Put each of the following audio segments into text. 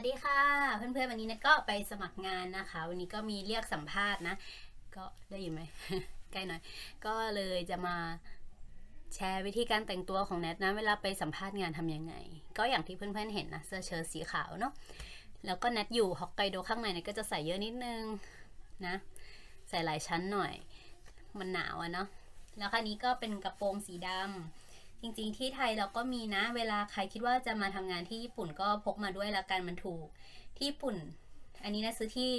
สดีค่ะ เพื่อนๆวันนี้นทก็ไปสมัครงานนะคะ วันนี้ก็มีเรียกสัมภาษณ์นะ ก็ได้ยินไหม ใกล้หน่อย ก็เลยจะมาแชร์วิธีการแต่งตัวของแนทนะเวลาไปสัมภาษณ์งานทำยังไง ก็อย่างที่เพื่อนๆเห็นนะเสื้อเชิ้ตสีขาวเนาะแล้วก็แนทอยู่ฮอกไกโดข้างในเนี่ยก็จะใส่เยอะนิดนึงนะ ใส่หลายชั้นหน่อย มันหนาวอะเนาะแล้วคันนี้ก็เป็นกระโปรงสีดำ จริงๆที่ไทยเราก็มีนะ เวลาใครคิดว่าจะมาทำงานที่ญี่ปุ่นก็พกมาด้วยละกันมันถูก ที่ญี่ปุ่น อันนี้นะซื้อที่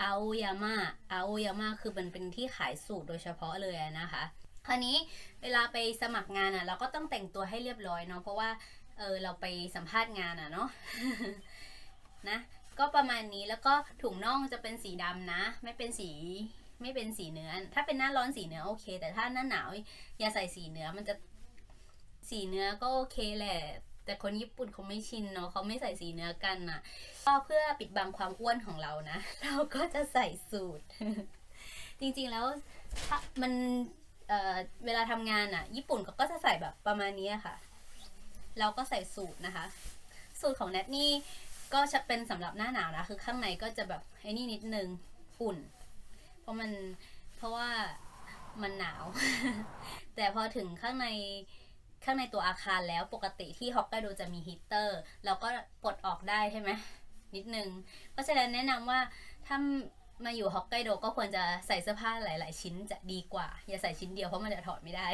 อาโอยาม่าอาโอยาม่าคือมันเป็นที่ขายสูตรโดยเฉพาะเลยนะคะคราวนี้เวลาไปสมัครงานอะเราก็ต้องแต่งตัวให้เรียบร้อยเนาะเพราะว่าเออเราไปสัมภาษณ์งานอะเนาะนะก็ประมาณนี้แล้วก็ถุงน่องจะเป็นสีดำนะ ไม่เป็นสีไม่เป็นสีเนื้อ ถ้าเป็นหน้าร้อนสีเนื้อโอเค แต่ถ้าหน้าหนาวอย่าใส่สีเนื้อมันจะ สีเนื้อก็โอเคแหละ แต่คนญี่ปุ่นเขาไม่ชินเนาะเขาไม่ใส่สีเนื้อกันน่ะก็เพื่อปิดบังความอ้วนของเรานะ เราก็จะใส่สูตร จริงๆแล้วถ้ามันเเวลาทำงานอะญี่ปุ่นเขาก็จะใส่แบบประมาณนี้ค่ะ เราก็ใส่สูตรนะคะ สูตรของแนทนี่ก็จะเป็นสำหรับหน้าหนาวนะ คือข้างในก็จะแบบไอ้นี่นิดนึงอุ่น เพราะมันเพราะว่ามันหนาว แต่พอถึงข้างใน ข้างในตัวอาคารแล้วปกติที่ฮอกไกโดจะมีฮีเตอร์เราก็ปลดออกได้ใช่ไหมนิดนึง เพราะฉะนั้นแนะนำว่าถ้ามาอยู่ฮอกไกโดก็ควรจะใส่เสื้อผ้าหลาย ๆ ชิ้นจะดีกว่า อย่าใส่ชิ้นเดียวเพราะมันจะถอดไม่ได้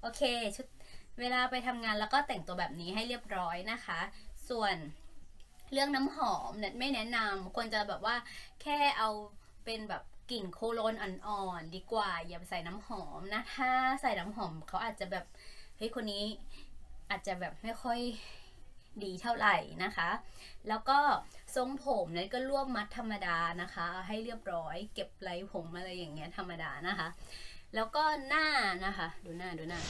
โอเคชุดเวลาไปทำงานแล้วก็แต่งตัวแบบนี้ให้เรียบร้อยนะคะ ส่วนเรื่องน้ำหอมเนี่ยไม่แนะนำควรจะแบบว่าแค่เอาเป็นแบบกลิ่นโคโลนอ่อน ๆ ดีกว่า อย่าไปใส่น้ำหอมนะ ถ้าใส่น้ำหอมเขาอาจจะแบบ เฮ้ยคนนี้อาจจะแบบไม่ค่อยดีเท่าไหร่นะคะ แล้วก็ทรงผมเนี่ยก็รวบมัดธรรมดานะคะ ให้เรียบร้อย เก็บไรผมอะไรอย่างเงี้ยธรรมดานะคะ แล้วก็หน้านะคะ ดูหน้าดูหน้า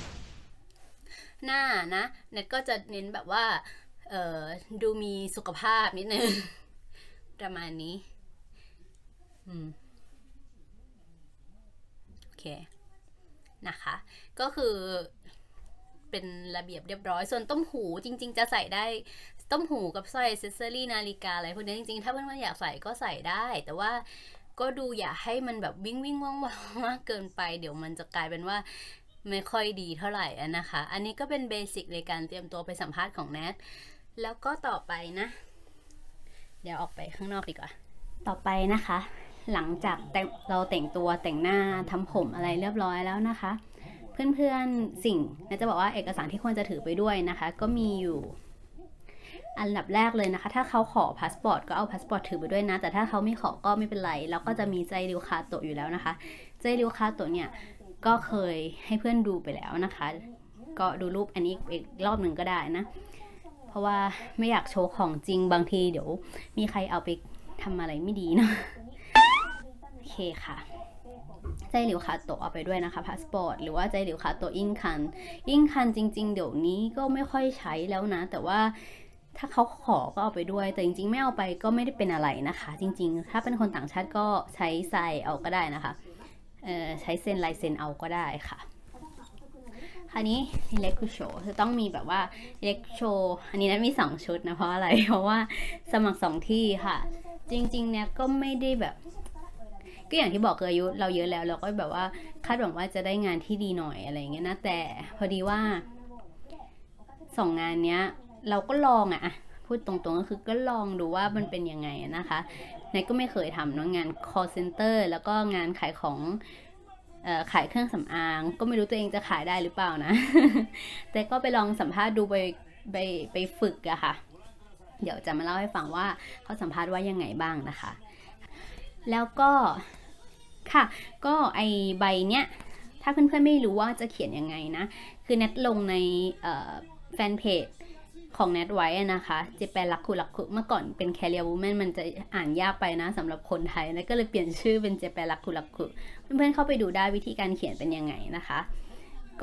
หน้านะเน็ตก็จะเน้นแบบว่าเออดูมีสุขภาพนิดนึง ประมาณนี้อืมโอเคนะคะ ก็คือ เป็นระเบียบเรียบร้อย ส่วนต้มหูจริง ๆ จะใส่ได้ต้มหูกับสร้อยเซสซอรี่นาฬิกาอะไรพวกนี้จริงๆ ถ้าเพื่อนๆอยากใส่ก็ใส่ได้ แต่ว่าก็ดูอย่าให้มันแบบวิ่งวิ่งว่างว่างมากเกินไป เดี๋ยวมันจะกลายเป็นว่าไม่ค่อยดีเท่าไหร่นะคะ อันนี้ก็เป็นเบสิกในการเตรียมตัวไปสัมภาษณ์ของแนท แล้วก็ต่อไปนะ เดี๋ยวออกไปข้างนอกดีกว่า ต่อไปนะคะ หลังจากเราแต่งตัวแต่งหน้าทำผมอะไรเรียบร้อยแล้วนะคะ เพื่อนๆสิ่งนะจะบอกว่าเอกสารที่ควรจะถือไปด้วยนะคะ ก็มีอยู่ อันดับแรกเลยนะคะ ถ้าเขาขอพาสปอร์ตก็เอาพาสปอร์ตถือไปด้วยนะ แต่ถ้าเขาไม่ขอก็ไม่เป็นไรเราก็จะมีใจริวคาโตะอยู่แล้วนะคะ ใจริวคาโตะเนี่ยก็เคยให้เพื่อนดูไปแล้วนะคะ ก็ดูรูปอันนี้อีกรอบหนึ่งก็ได้นะ เพราะว่าไม่อยากโชว์ของจริงบางทีเดี๋ยว มีใครเอาไปทำอะไรไม่ดีเนาะโอเคค่ะ ใจหลิวคาโตเอาไปด้วยนะคะพาสปอร์ตหรือว่าใจหลิวคาโตอิงคัน อิงคันจริง ๆ เดี๋ยวนี้ก็ไม่ค่อยใช้แล้วนะ แต่ว่าถ้าเขาขอก็เอาไปด้วย แต่จริง ๆ ไม่เอาไปก็ไม่ได้เป็นอะไรนะคะ จริง ๆ ถ้าเป็นคนต่างชาติก็ใช้ใส่เอาก็ได้นะคะใช้เซ็นลายเซ็นเอาก็ได้ค่ะคราวนี้เล็กคูโชจะต้องมีแบบว่าเล็กโชอันนี้นะมีสองชุดนะ เพราะอะไร เพราะว่าสมัครสองที่ค่ะ จริงๆเนี่ยก็ไม่ได้แบบ ก็อย่างที่บอกคืออายุเราเยอะแล้วเราก็แบบว่าคาดหวังว่าจะได้งานที่ดีหน่อยอะไรอย่างเงี้ยนะแต่พอดีว่าสองงานเนี้ย เราก็ลองอะพูดตรงๆก็คือก็ลองดูว่ามันเป็นยังไงนะคะในก็ไม่เคยทำเนาะงาน call center แล้วก็งานขายของออขายเครื่องสำอาง ก็ไม่รู้ตัวเองจะขายได้หรือเปล่านะ แต่ก็ไปลองสัมภาษณ์ดูไปไปไปฝึกอะค่ะ เดี๋ยวจะมาเล่าให้ฟังว่าเขาสัมภาษณ์ว่ายังไงบ้างนะคะ แล้วก็ ค่ะ ก็ไอใบเนี้ย ถ้าเพื่อนๆไม่รู้ว่าจะเขียนยังไงนะ คือแนทลงในแฟนเพจของแนทไว้นะคะเจแปนลักคุลักคุเมื่อก่อนเป็นแคเรีย w ูแมนมันจะอ่านยากไปนะสำหรับคนไทยแล้วก็เลยเปลี่ยนชื่อเป็นเจแปนลักคุลักคุเพื่อนๆเข้าไปดูได้วิธีการเขียนเป็นยังไงนะคะ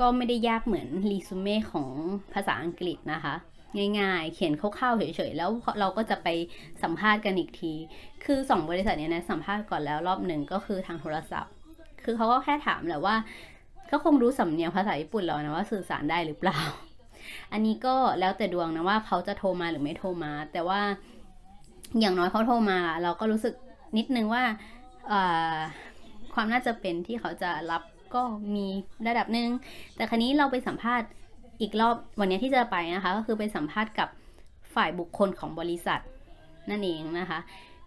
ก็ไม่ได้ยากเหมือนรีซูเม่ของภาษาอังกฤษนะคะ ง่าย ๆ เขียนคร่าวๆเฉยๆแล้วเราก็จะไปสัมภาษณ์กันอีกที คือสองบริษัทเนี้ยนะสัมภาษณ์ก่อนแล้วรอบหนึ่งก็คือทางโทรศัพท์ คือเขาก็แค่ถามแหละว่าเขาคงรู้สำเนียงภาษาญี่ปุ่นแล้วนะว่าสื่อสารได้หรือเปล่า อันนี้ก็แล้วแต่ดวงนะว่าเขาจะโทรมาหรือไม่โทรมา แต่ว่าอย่างน้อยเขาโทรมา เราก็รู้สึกนิดนึงว่าความน่าจะเป็นที่เขาจะรับก็มีระดับหนึ่งแต่ครั้นี้เราไปสัมภาษณ์ อีกรอบวันนี้ที่จะไปนะคะ ก็คือไปสัมภาษณ์กับฝ่ายบุคคลของบริษัท นั่นเองนะคะ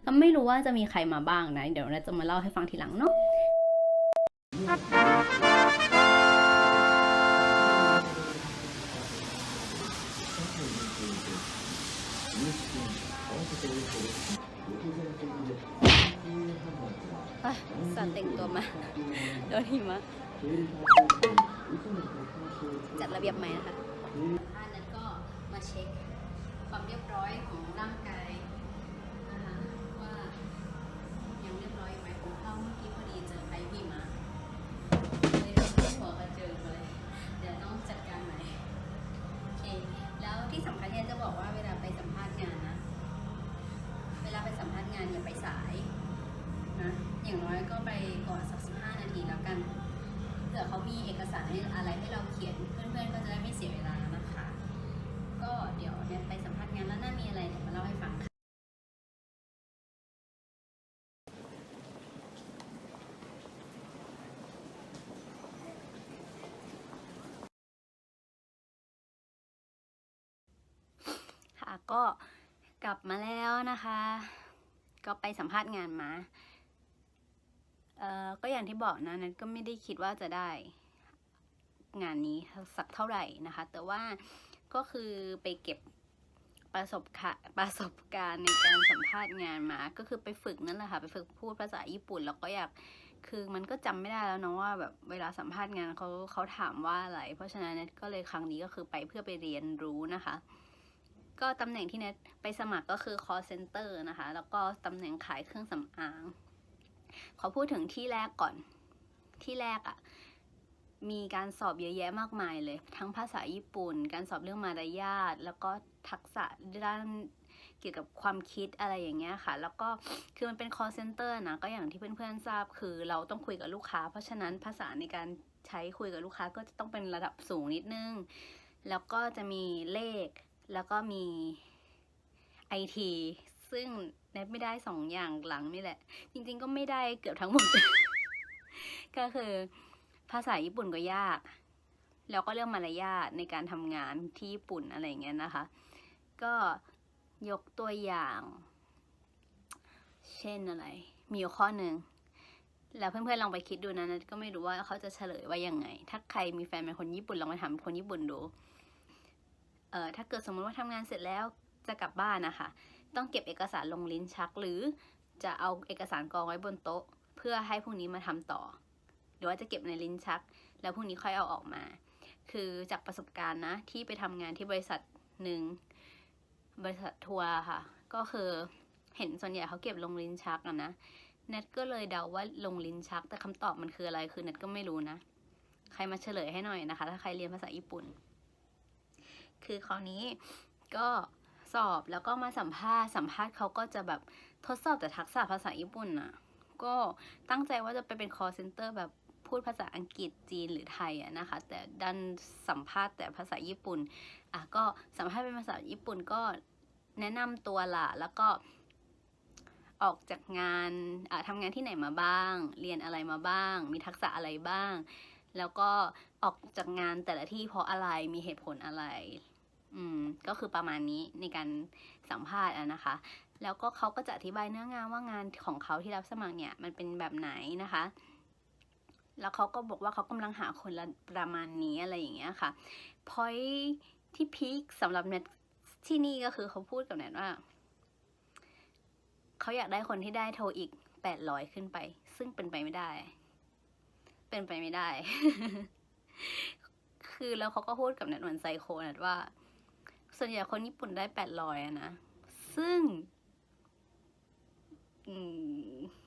ก็ไม่รู้ว่าจะมีใครมาบ้างนะ เดี๋ยวเราจะมาเล่าให้ฟังทีหลังเนาะสันแต่งตัวมาโดนหิมะ จัดระเบียบใหม่นะคะท่านนั้นก็มาเช็คความเรียบร้อยของร่างกายนะคะว่ายังเรียบร้อยไหมผมเข้าเมื่อกี้พอดีเจอไอพี่มาเลยหัวกระเจิงเลยเดี๋ยวต้องจัดการใหม่โอเคแล้วที่สำคัญเนี่จะบอกว่าเวลาไปสัมภาษณ์งานนะ เวลาไปสัมภาษณ์งานอย่าไปสายนะอย่างน้อยก็ไปก่อนสักสิบห้านาทีแล้วกัน ผื่อเขามีเอกสารอะไรให้เราเขียนเพื่อนๆก็จะได้ไม่เสียเวลานะคะ ก็เดี๋ยวเนี่ยไปสัมภาษณ์งานแล้วน่ามีอะไรเดี๋ยวมาเล่าให้ฟังค่ะค่ะก็กลับมาแล้วนะคะ ก็ไปสัมภาษณ์งานมา เอ่อก็อย่างที่บอกนะนั้นก็ไม่ได้คิดว่าจะได้งานนี้สักเท่าไหร่นะคะ แต่ว่าก็คือไปเก็บประสบะประสบการณ์ในการสัมภาษณ์งานมา ก็คือไปฝึกนั่นแหละค่ะ ไปฝึกพูดภาษาญี่ปุ่น แล้วก็อยาก คือมันก็จำไม่ได้แล้วเนาะว่าแบบเวลาสัมภาษณ์งานเขาเขาถามว่าอะไร เพราะฉะนั้นเน็ตก็เลยครั้งนี้ก็คือไปเพื่อไปเรียนรู้นะคะ ก็ตำแหน่งที่เน็ตไปสมัครก็คือ call center นะคะ แล้วก็ตำแหน่งขายเครื่องสำอาง ขอพูดถึงที่แรกก่อน ที่แรกอะ่ะ มีการสอบเยอะแยะมากมายเลย ทั้งภาษาญี่ปุ่น การสอบเรื่องมารยาท แล้วก็ทักษะด้านเกี่ยวกับความคิดอะไรอย่างเงี้ยค่ะ แล้วก็คือมันเป็น call center นะ ก็อย่างที่เพื่อนๆทราบคือเราต้องคุยกับลูกค้า เพราะฉะนั้นภาษาในการใช้คุยกับลูกค้าก็จะต้องเป็นระดับสูงนิดนึง แล้วก็จะมีเลข แล้วก็มีไอที ซึ่งเน็ตไม่ได้สองอย่างหลังนี่แหละ จริง ๆ ก็ไม่ได้เกือบทั้งหมด ก็คือภาษาญี่ปุ่นก็ยาก แล้วก็เรื่องมารยาทในการทำงานที่ญี่ปุ่นอะไรอย่างเงี้ยนะคะ ก็ยกตัวอย่าง เช่นอะไร มีอยู่ข้อหนึ่งแล้วเพื่อนๆลองไปคิดดูนะนะก็ไม่รู้ว่าเขาจะเฉลยว่ายังไง ถ้าใครมีแฟนเป็นคนญี่ปุ่นลองไปถามคนญี่ปุ่นดู เอ่อถ้าเกิดสมมติว่าทำงานเสร็จแล้ว จะกลับบ้านนะคะ ต้องเก็บเอกสารลงลิ้นชักหรือจะเอาเอกสารกองไว้บนโต๊ะ เพื่อให้พรุ่งนี้มาทำต่อ หรือว่าจะเก็บในลิ้นชัก แล้วพรุ่งนี้ค่อยเอาออกมา คือจากประสบการณ์นะที่ไปทำงานที่บริษัทหนึ่งบริษัททัวร์ค่ะ ก็คือเห็นส่วนใหญ่เขาเก็บลงลิ้นชักอะนะเน็ตก็เลยเดาว่าลงลิ้นชัก แต่คำตอบมันคืออะไรคือเน็ตก็ไม่รู้นะ ใครมาเฉลยให้หน่อยนะคะ ถ้าใครเรียนภาษาญี่ปุ่น คือคราวนี้ก็ สอบแล้วก็มาสัมภาษณ์สัมภาษณ์เขาก็จะแบบทดสอบแต่ทักษะภาษาญี่ปุ่นน่ะ ก็ตั้งใจว่าจะไปเป็น call center แบบพูดภาษาอังกฤษจีนหรือไทยอะนะคะ แต่ดันสัมภาษณ์แต่ภาษาญี่ปุ่นอะก็สัมภาษณ์เป็นภาษาญี่ปุ่นก็แนะนำตัวละแล้วก็ออกจากงานอะทำงานที่ไหนมาบ้าง เรียนอะไรมาบ้าง มีทักษะอะไรบ้าง แล้วก็ออกจากงานแต่ละที่เพราะอะไร มีเหตุผลอะไร อืมก็คือประมาณนี้ในการสัมภาษณ์อะนะคะ แล้วก็เขาก็จะอธิบายเนื้องานว่างานของเขาที่รับสมัครเนี่ยมันเป็นแบบไหนนะคะ แล้วเขาก็บอกว่าเขากำลังหาคนละประมาณนี้อะไรอย่างเงี้ยค่ะพอยที่พีคสำหรับเน็ตที่นี่ก็คือเขาพูดกับเน็ตว่าเขาอยากได้คนที่ได้โทรอีกแปดร้อยขึ้นไป ซึ่งเป็นไปไม่ได้ เป็นไปไม่ได้ คือแล้วเขาก็พูดกับเน็ตเหมือนไซโคเน็ตว่า ส่วนใหญ่คนญี่ปุ่นได้แปดร้อยนะ ซึ่ง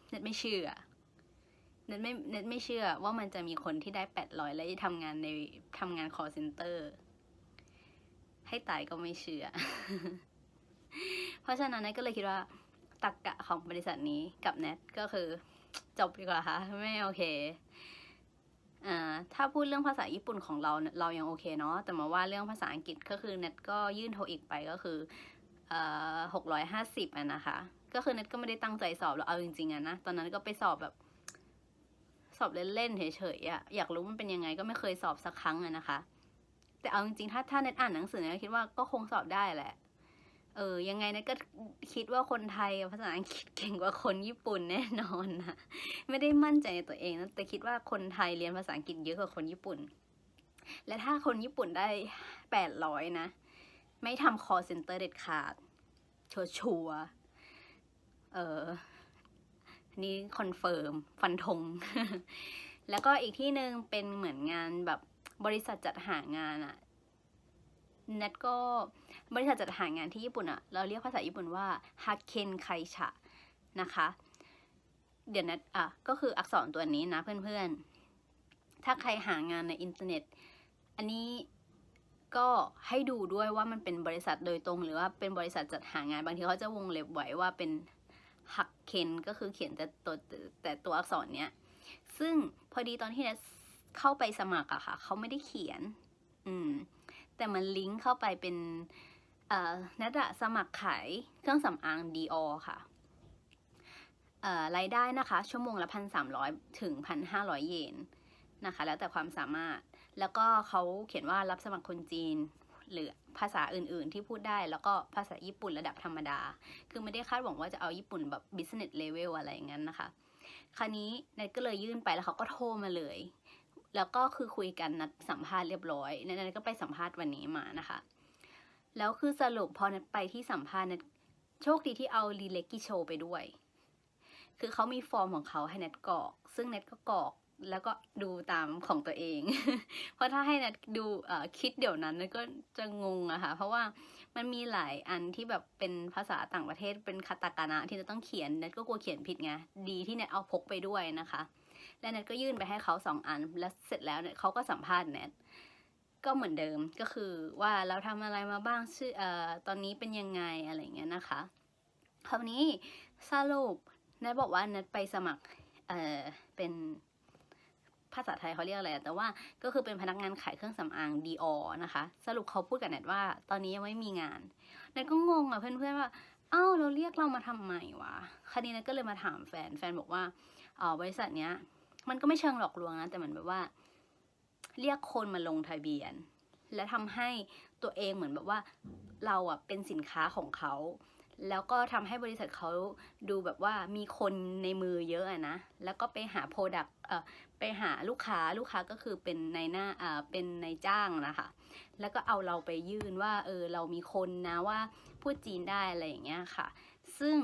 เน็ตไม่เชื่อเน็ตไม่เน็ตไม่เชื่อว่ามันจะมีคนที่ได้แปดร้อยและทำงานในทำงาน call center ให้ตายก็ไม่เชื่อ เพราะฉะนั้นเน็ตก็เลยคิดว่าตักกะของบริษัทนี้กับเน็ตก็คือจบดีกว่าค่ะ ไม่โอเค ถ้าพูดเรื่องภาษาญี่ปุ่นของเราเรายังโอเคเนาะแต่มาว่าเรื่องภาษาอังกฤษก็คือเน็ตก็ยื่นโทอีกไปก็คือหกร้อยห้าสิบอะนะคะ ก็คือเน็ตก็ไม่ได้ตั้งใจสอบหรอกเอาจริงๆอะนะตอนนั้นก็ไปสอบแบบสอบเล่นๆเฉยๆอะอยากรู้มันเป็นยังไงก็ไม่เคยสอบสักครั้งอะนะคะ แต่เอาจริงๆถ้าถ้าเน็ตอ่านหนังสือเน็ตคิดว่าก็คงสอบได้แหละ ออ ยังไงน็ตก็คิดว่าคนไทยภาษาอังกฤษเก่งกว่าคนญี่ปุ่นแน่นอนนะไม่ได้มั่นใจในตัวเองนะแต่คิดว่าคนไทยเรียนภาษาอังกฤษเยอะกว่าคนญี่ปุ่น และถ้าคนญี่ปุ่นได้แปดร้อยนะ ไม่ทำ call center เด็ดขาด ชัวชัวเออนี่คอนเฟิร์มฟันธงแล้วก็อีกที่หนึ่งเป็นเหมือนงานแบบบริษัทจัดหางานอะ น็ตก็บริษัทจัดหางานที่ญี่ปุ่นอะเราเรียกภาษาญี่ปุ่นว่าฮักเคนไคชะนะคะ เดี๋ยวนัดอะก็คืออักษรตัวนี้นะเพื่อนๆ ถ้าใครหางานในอินเทอร์เน็ต อันนี้ก็ให้ดูด้วยว่ามันเป็นบริษัทโดยตรง หรือว่าเป็นบริษัทจัดหางานบางทีเขาจะวงเล็บไว้ว่าเป็นฮักเคนก็คือเขียนแต่ตัวแต่ตัวอักษรเนี้ย ซึ่งพอดีตอนที่เนทเข้าไปสมัครอะค่ะเขาไม่ได้เขียน อืม แต่มันลิงก์เข้าไปเป็นเอ่อเนทอะสมัครขายเครื่องสำอางดีออค่ะเอ่อรายได้นะคะ ชั่วโมงละพันสามร้อยถึงพันห้าร้อยเยนนะคะ แล้วแต่ความสามารถแล้วก็เขาเขียนว่ารับสมัครคนจีน หรือภาษาอื่นๆที่พูดได้แล้วก็ภาษาญี่ปุ่นระดับธรรมดา คือไม่ได้คาดหวังว่าจะเอาญี่ปุ่นแบบ business level อะไรอย่างนั้นนะคะ คราวนี้เนทก็เลยยื่นไปแล้วเขาก็โทรมาเลย แล้วก็คือคุยกันนัดสัมภาษณ์เรียบร้อยเนทก็ไปสัมภาษณ์วันนี้มานะคะ แล้วคือสรุปพอเนทไปที่สัมภาษณ์เนทโชคดีที่เอารีเลกกิโชไปด้วย คือเขามีฟอร์มของเขาให้น็ตกรอก ซึ่งน็ตก็กรอกแล้วก็ดูตามของตัวเอง เพราะถ้าให้น็ตดูคิดเดี๋ยวนั้นน็ตก็จะงงอะค่ะ เพราะว่ามันมีหลายอันที่แบบเป็นภาษาต่างประเทศเป็นคาตาคานะที่จะต้องเขียนน็ตก็กลัวเขียนผิดไง ดีที่น็ตเอาพกไปด้วยนะคะ และเน็ตก็ยื่นไปให้เขาสองอัน แล้วเสร็จแล้วเนี่ยเขาก็สัมภาษณ์เน็ตก็เหมือนเดิมก็คือว่าเราทำอะไรมาบ้างชื่อเอ่อตอนนี้เป็นยังไงอะไรเงี้ยนะคะ คราวนี้สรุปเนทบอกว่าเนทไปสมัครเอ่อเป็นภาษาไทยเขาเรียกอะไร แต่ว่าก็คือเป็นพนักงานขายเครื่องสำอางดีออนะคะ สรุปเขาพูดกับเนทว่าตอนนี้ยังไม่มีงานเนทก็งงอะเพื่อนๆว่าเอ้าเราเรียกเรามาทำไมวะคราวนี้เนทก็เลยมาถามแฟน แฟนบอกว่าอ๋อบริษัทเนี้ย มันก็ไม่เชิงหลอกลวงนะ แต่เหมือนแบบว่า เรียกคนมาลงทะเบียน และทำให้ตัวเองเหมือนแบบว่าเราอะเป็นสินค้าของเขา แล้วก็ทำให้บริษัทเขาดูแบบว่ามีคนในมือเยอะอะนะ แล้วก็ไปหาโปรดักเอ่อไปหาลูกค้าลูกค้าก็คือเป็นในหน้าเอ่าเป็นในจ้างนะคะ แล้วก็เอาเราไปยื่นว่าเออเรามีคนนะว่าพูดจีนได้อะไรอย่างเงี้ยค่ะ ซึ่ง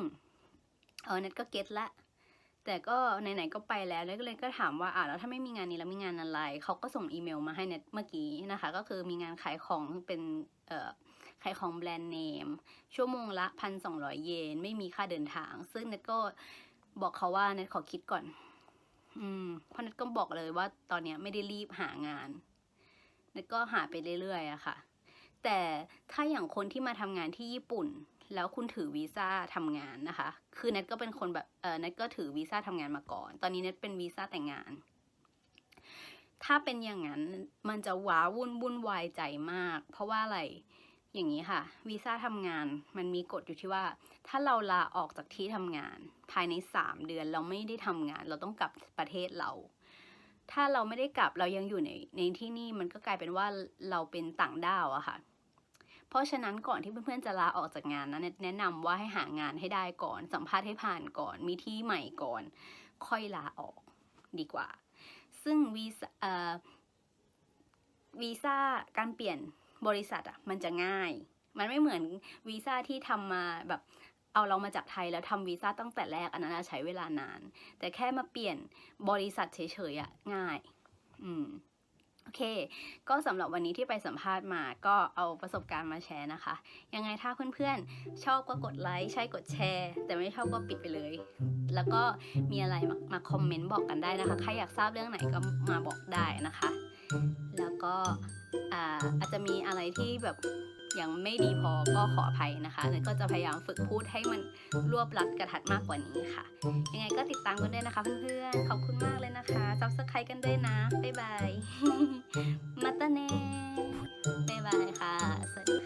เออเน็ตก็เก็ตละ แต่ก็ไหนๆก็ไปแล้วเน็ก็เลยก็ถามว่าอ่าแล้วถ้าไม่มีงานนี้แล้วมีงานอะไรเขาก็ส่งอีเมลมาให้เน็ตเมื่อกี้นะคะ ก็คือมีงานขายของเป็นเอ่อขายของแบรนด์เนมชั่วโมงละพันสองร้อยเยนไม่มีค่าเดินทาง ซึ่งเน็ตก็บอกเขาว่าเน็ตขอคิดก่อน อืมเพราะเน็ตก็บอกเลยว่าตอนเนี้ยไม่ได้รีบหางานเน็ตก็หาไปเรื่อยๆอะค่ะ แต่ถ้าอย่างคนที่มาทำงานที่ญี่ปุ่น แล้วคุณถือวีซ่าทำงานนะคะ คือเน็ตก็เป็นคนแบบเออเน็ตก็ถือวีซ่าทำงานมาก่อน ตอนนี้เน็ตเป็นวีซ่าแต่งงาน ถ้าเป็นอย่างนั้นมันจะว้าวุ่นวุ่นวายใจมาก เพราะว่าอะไรอย่างนี้ค่ะวีซ่าทำงานมันมีกฎอยู่ที่ว่า ถ้าเราลาออกจากที่ทำงาน ภายในสามเดือนเราไม่ได้ทำงาน เราต้องกลับประเทศเรา ถ้าเราไม่ได้กลับเรายังอยู่ในในที่นี่มันก็กลายเป็นว่าเราเป็นต่างด้าวอะค่ะ ราะฉะนั้นก่อนที่เพื่อนๆจะลาออกจากงานนะแนะนำว่าให้หางานให้ได้ก่อน สัมภาษณ์ให้ผ่านก่อน มีที่ใหม่ก่อน ค่อยลาออกดีกว่า ซึ่งวีซ่าวีซ่าการเปลี่ยนบริษัทอะมันจะง่าย มันไม่เหมือนวีซ่าที่ทำมาแบบเอาเรามาจากไทยแล้วทำวีซ่าตั้งแต่แรกอันนั้นอะใช้เวลานาน แต่แค่มาเปลี่ยนบริษัทเฉยๆอะง่าย อืม โอเค ก็สำหรับวันนี้ที่ไปสัมภาษณ์มาก็เอาประสบการณ์มาแชร์นะคะ ยังไงถ้าเพื่อนๆ ชอบก็กดไลค์ใช่กดแชร์ แต่ไม่ชอบก็ปิดไปเลย แล้วก็มีอะไรมามาคอมเมนต์บอกกันได้นะคะ ใครอยากทราบเรื่องไหนก็มาบอกได้นะคะ แล้วก็อ่าอาจจะมีอะไรที่แบบ ยังไม่ดีพอก็ขออภัยนะคะแล้วก็จะพยายามฝึกพูดให้มันรวบรัดกระทัดมากกว่านี้ค่ะ ยังไงก็ติดตามกันด้วยนะคะเพื่อนๆ ขอบคุณมากเลยนะคะซับสไครต์กันด้วยนะ บ๊ายบาย มาตาเน่บ๊ายบายค่ะ สวัสดีค่ะ